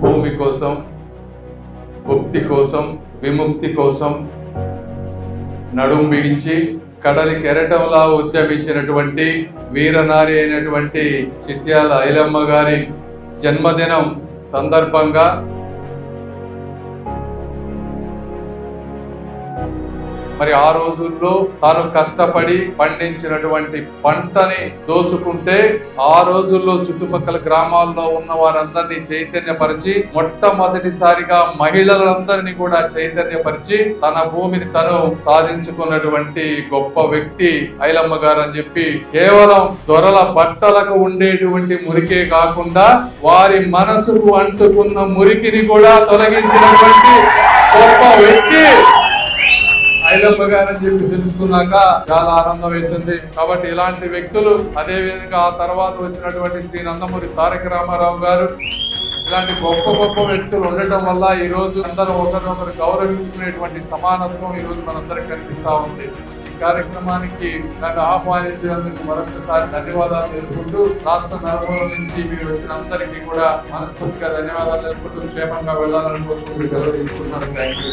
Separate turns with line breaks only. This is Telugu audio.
భూమి కోసం ముక్తి కోసం విముక్తి కోసం నడుం బిగించి కడలి కెరటంలా ఉద్యమించినటువంటి వీరనారి అయినటువంటి చిట్యాల ఐలమ్మ గారి జన్మదినం సందర్భంగా మరి ఆ రోజుల్లో తాను కష్టపడి పండించినటువంటి పంటని దోచుకుంటే ఆ రోజుల్లో చుట్టుపక్కల గ్రామాల్లో ఉన్న వారందరినీ చైతన్యపరిచి మొట్టమొదటిసారిగా మహిళలందరినీ కూడా చైతన్యపరిచి తన భూమిని తను సాధించుకున్నటువంటి గొప్ప వ్యక్తి ఐలమ్మ గారు అని చెప్పి కేవలం దొరల బట్టలకు ఉండేటువంటి మురికే కాకుండా వారి మనసుకు అంటుకున్న మురికిని కూడా తొలగించినటువంటి గొప్ప వ్యక్తి. ఐలమ్మ గారు అని చెప్పి తెలుసుకున్నాక చాలా ఆనందం వేసింది. కాబట్టి ఇలాంటి వ్యక్తులు అదే విధంగా ఆ తర్వాత వచ్చినటువంటి శ్రీ నందమూరి తారక రామారావు గారు ఇలాంటి గొప్ప గొప్ప వ్యక్తులు ఉండటం వల్ల ఈ రోజు అందరూ ఒకరినొకరు గౌరవించుకునేటువంటి సమానత్వం ఈ రోజు మనందరికి కనిపిస్తా ఉంది. ఈ కార్యక్రమానికి నన్ను ఆహ్వానించినందుకు మరొకసారి ధన్యవాదాలు తెలుపుకుంటూ రాష్ట్ర నలుమూల నుంచి మీరు వచ్చిన అందరికీ కూడా మనస్ఫూర్తిగా ధన్యవాదాలు తెలుపుకుంటూ క్షేమంగా వెళ్ళాలని కోరుకుంటూ సెలవు తీసుకుంటున్నాను. Thank you